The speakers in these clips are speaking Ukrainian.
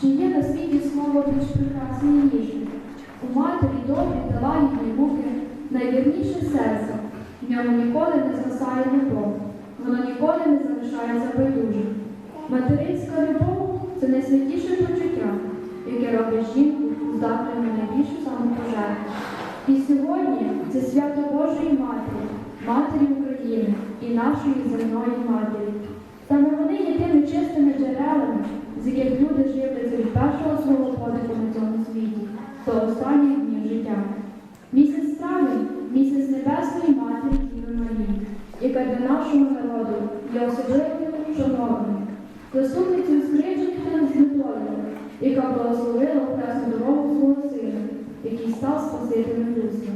чи є на світі слово більш прекрасне і ніжне? У матері добрі та лагідні муки, найвірніше серце. В ньому ніколи не згасає любов, воно ніколи не залишається байдужим. Материнська любов це найсвятіше почуття, яке робить жінку здатною на найбільшу самопожертву. І сьогодні це свято Божої Матері, Матері України і нашої земної матері. Саме вони є тими чистими джерелами, з яких люди живляться від першого свого подиху на цьому світі до останніх днів життя. Місяць травень – місяць Небесної Матері Діви Марії, яка для нашого народу є особливою шанованою, заступницею скрижень та знедолених, яка благословила хресну дорогу свого сина, який став Спасителем людства.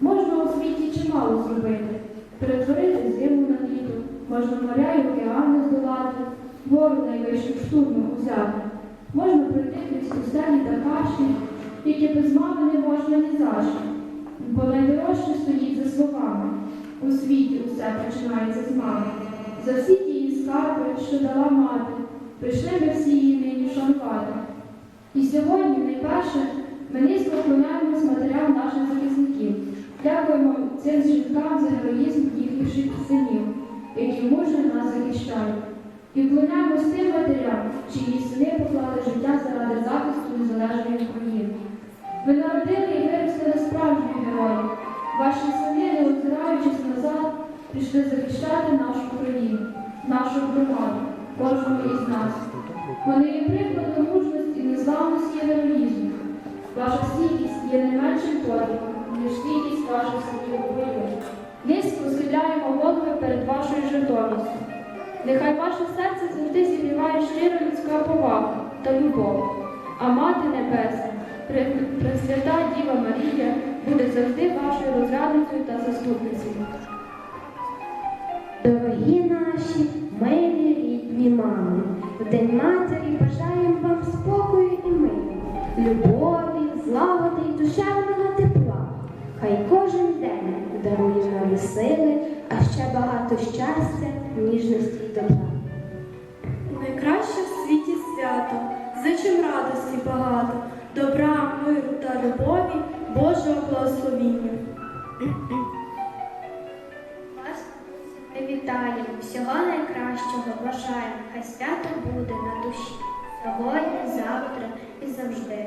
Можна у світі чимало зробити, перетворити зиму на літо, можна моря й океани здолати, гору найвищих штурмом узяти, можна пройти крізь пустелі та каші, які без мами не можна ні за що. Бо найдорожче стоїть за словами. У світі усе починається з мами. За всі ті скарби, що дала мати, прийшли ми всі її нині шанувати. І сьогодні, найперше, ми низько вклоняємось матерям наших захисників. Дякуємо цим жінкам за героїзм їхніх синів, які мужньо нас захищають. І вклоняємось тим матерям, чиї сини поклали життя заради захисту незалежної України. Ви народили і виростили справжніх героїв. Ваші сини, не озираючись назад, пішли захищати нашу країну, нашу громаду, кожного із нас. Вони є прикладом мужності, незламності і героїзму. Ваша стійкість є не меншим подвигом, ніж стійкість ваших синів у бою. Низько схиляємо голови перед вашою жертовністю. Нехай ваше серце завжди зігріває щира людська повага та любов, а Мати Небесна, Пресвята Діва Марія буде завжди вашою розрадницею та заступницею. Дорогі наші, милі рідні мами, в День Матері бажаємо вам спокою і миру, любові, злагоди і душевного тепла. Хай кожен день дарує нові сили, а ще багато щастя, ніжності і добра. Найкраще в світі свято, зичим радості багато, добра, миру та любові, Божого благословіння. Вас ми вітаємо, всього найкращого бажаємо, хай свято буде на душі. Сьогодні, завтра і завжди.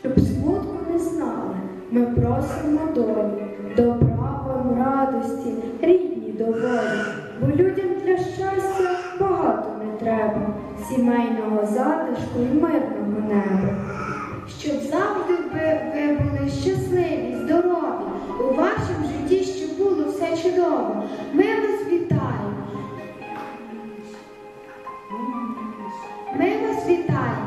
Щоб смутку не знали, ми просимо долі, добра вам радості, рідні доволі, бо людям для щастя багато треба, сімейного затишку і мирного неба. Щоб завжди ви, ви були щасливі, здорові, у вашому житті щоб було все чудово. Ми вас вітаємо. Ми вас вітаємо,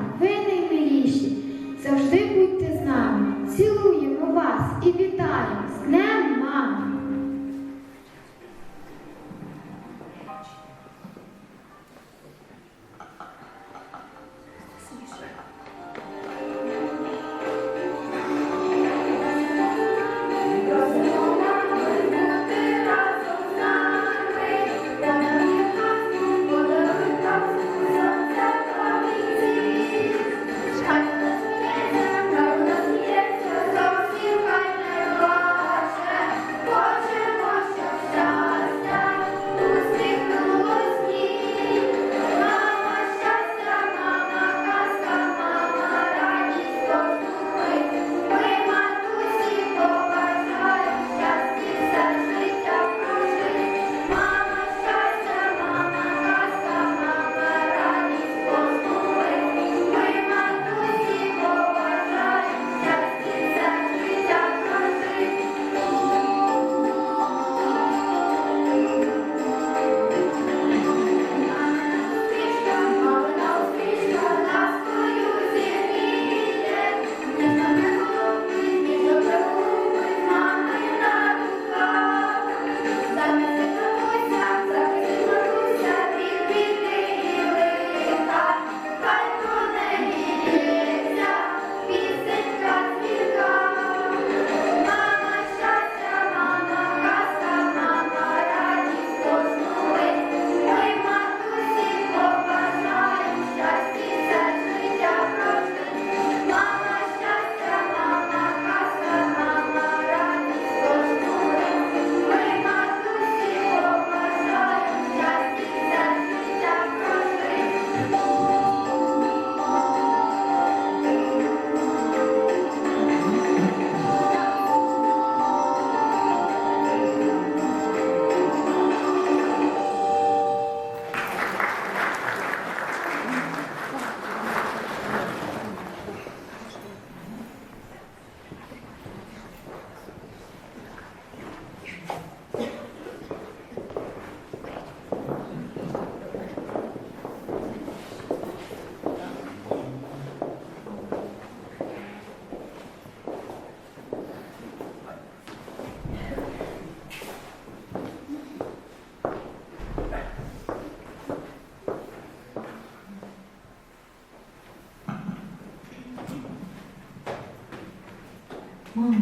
Мамо,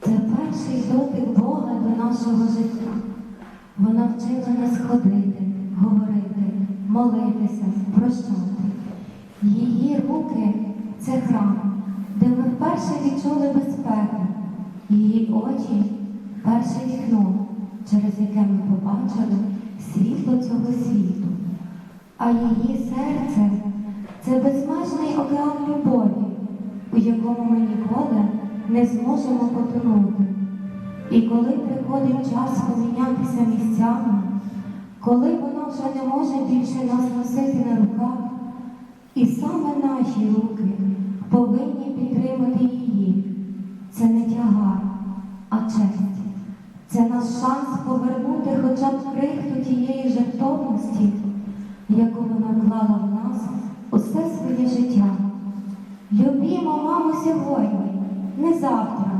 це перший дотик Бога до нашого життя. Вона вчила нас ходити, говорити, молитися, прощати. Її руки це храм, де ми вперше відчули безпеку. Її очі перше вікно, через яке ми побачили світло цього світу. А її серце це безмежний океан любові, у якому ми ніколи не зможемо потонути. І коли приходить час помінятися місцями, коли вона вже не може більше нас носити на руках, і саме наші руки повинні підтримати її. Це не тягар, а честь. Це наш шанс повернути хоча б крихту тієї жертовності, яку вона вклала в нас усе своє життя. Любімо маму сьогодні, не завтра,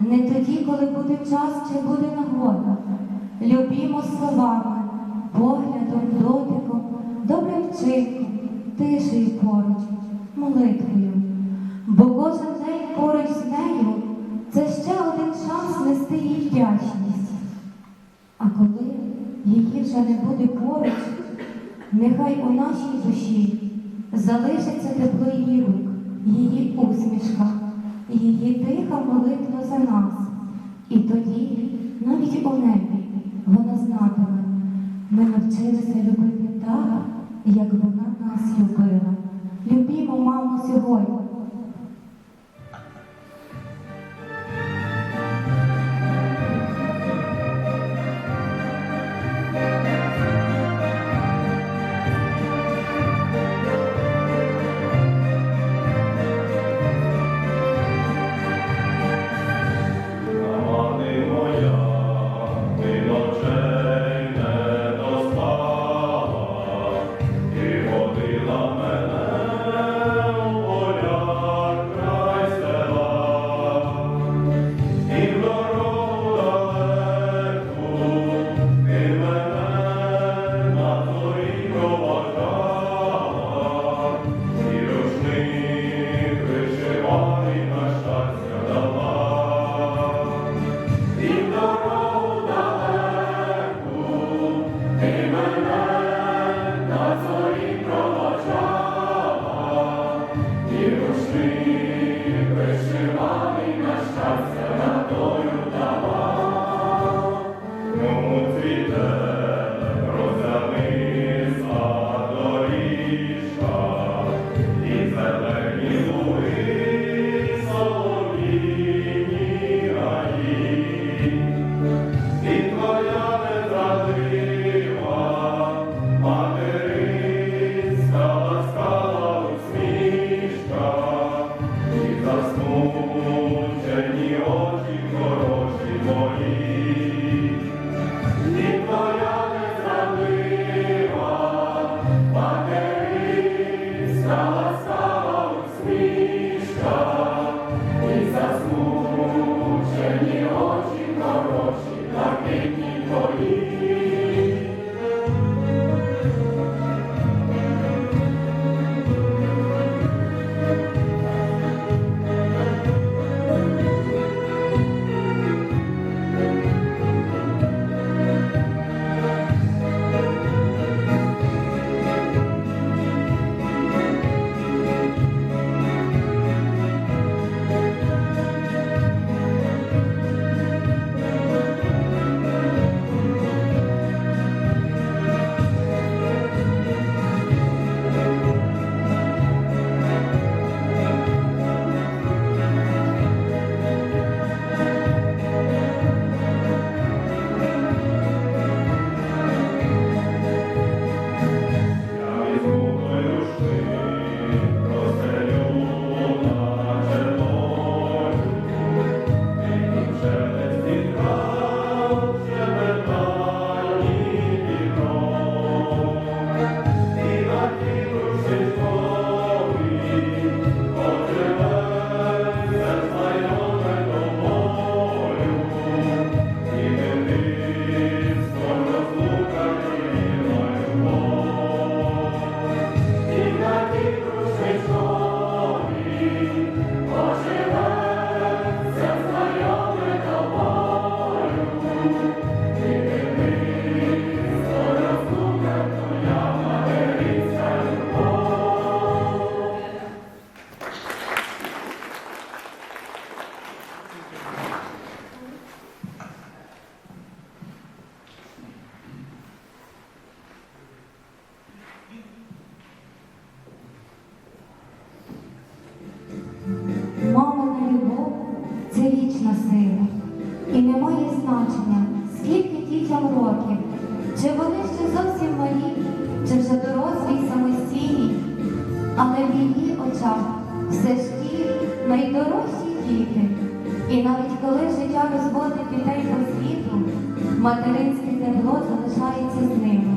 не тоді, коли буде час чи буде нагода. Любімо словами, поглядом, дотиком, добрим вчинком, тишею поруч, молитвою. Бо кожен день поруч з нею це ще один шанс нести їй вдячність. А коли її вже не буде поруч, нехай у нашій душі залишиться тепло її рук, її усмішка, її тиха молитва за нас. І тоді, навіть у небі, вона знатиме, ми навчилися любити так, як вона нас любила. Любімо маму сьогодні. діти. І навіть коли життя розводить дітей по світу, материнське тепло залишається з ними.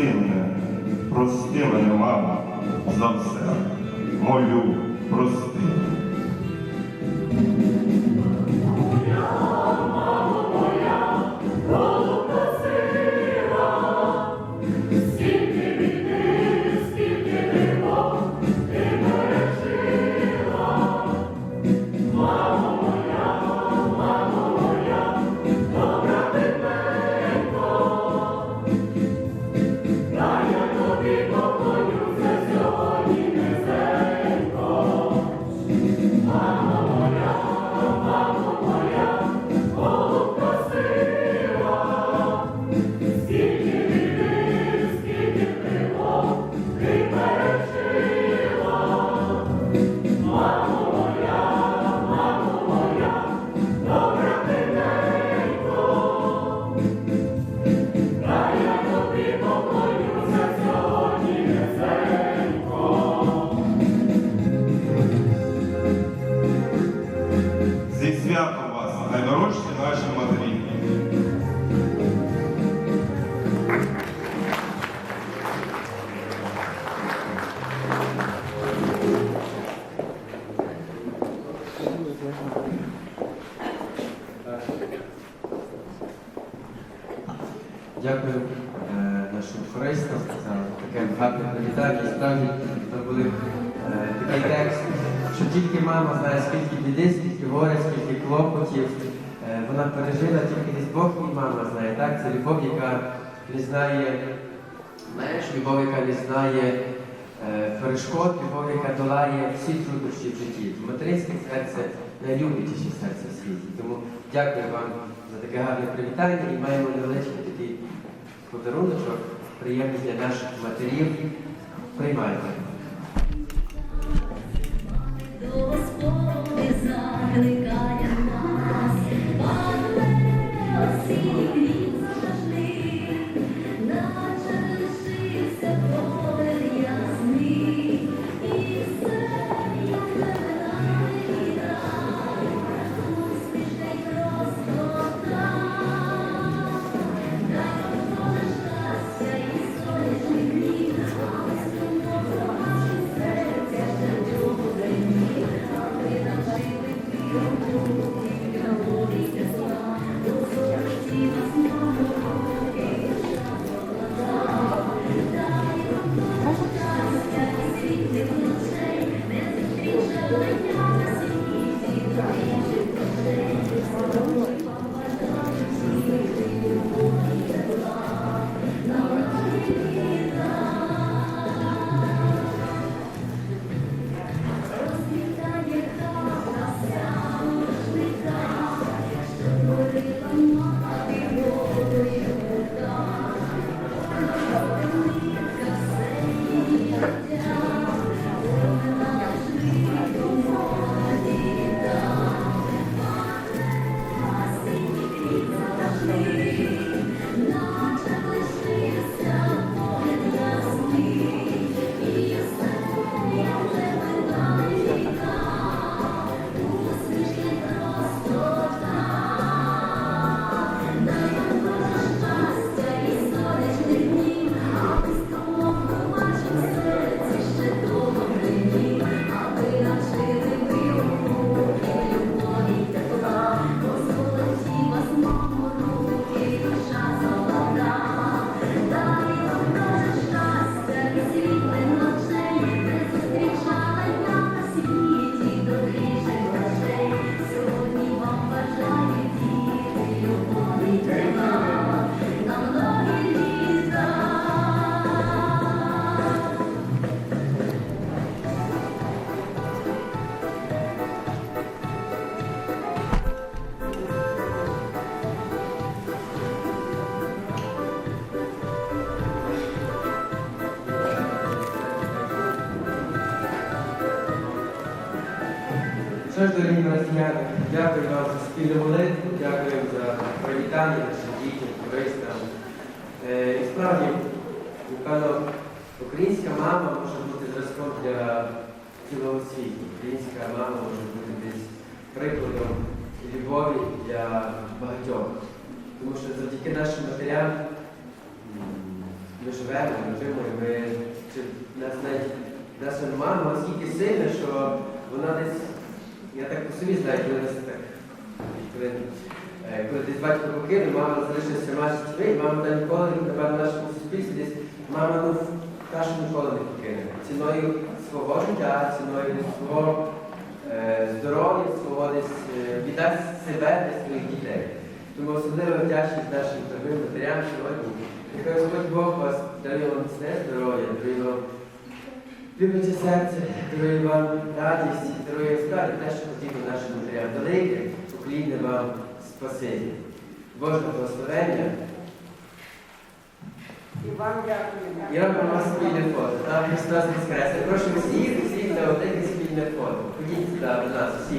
прости мене, прости мене, мама, за все. Молю. Це любов, яка не знає меж, любов, яка не знає е, перешкод, любов, яка долає всі труднощі в житті. Материнське серце найлюбітіше серце в світі. Тому дякую вам за таке гарне привітання і маємо невеличкий такий подаруночок, приємний для наших матерів. Приймайте. Ж, дорогі братяни, дякую вам за спільну молитву, дякую за привітання нашим дітям, туристам. Е, і справді, напевно, українська мама може бути зразком для цілого світу. Українська мама може бути десь прикладом любові для багатьох. Тому що завдяки нашим матерям ми живемо, ми ми нас навіть наша мама настільки сильна, що вона десь, я так по собі знаю, коли нас так, коли, е, коли десь батько покинув, мама залишилася з дітьми, мама та ніколи, напевно, в нашому суспільстві десь мама ну, каже ніколи не покине. Ціною свого життя, ціною свого е, здоров'я, свого десь е, віддасть себе для своїх дітей. Тому особливо вдячність нашим дорогим матерям сьогодні. Нехай Господь Бог вас дарує вам міцне здоров'я, дарує вам любляче серце, дарує вам радість, дарує справді те, що потрібно нашим матерям. Велике, поклінне вам спасення. Боже благословення. І вам дякую. І робимо вас спільне фото. Там Христос Воскрес. Прошу всіх, всіх на один спільне фото. Ходіть сюди будь нас, всі.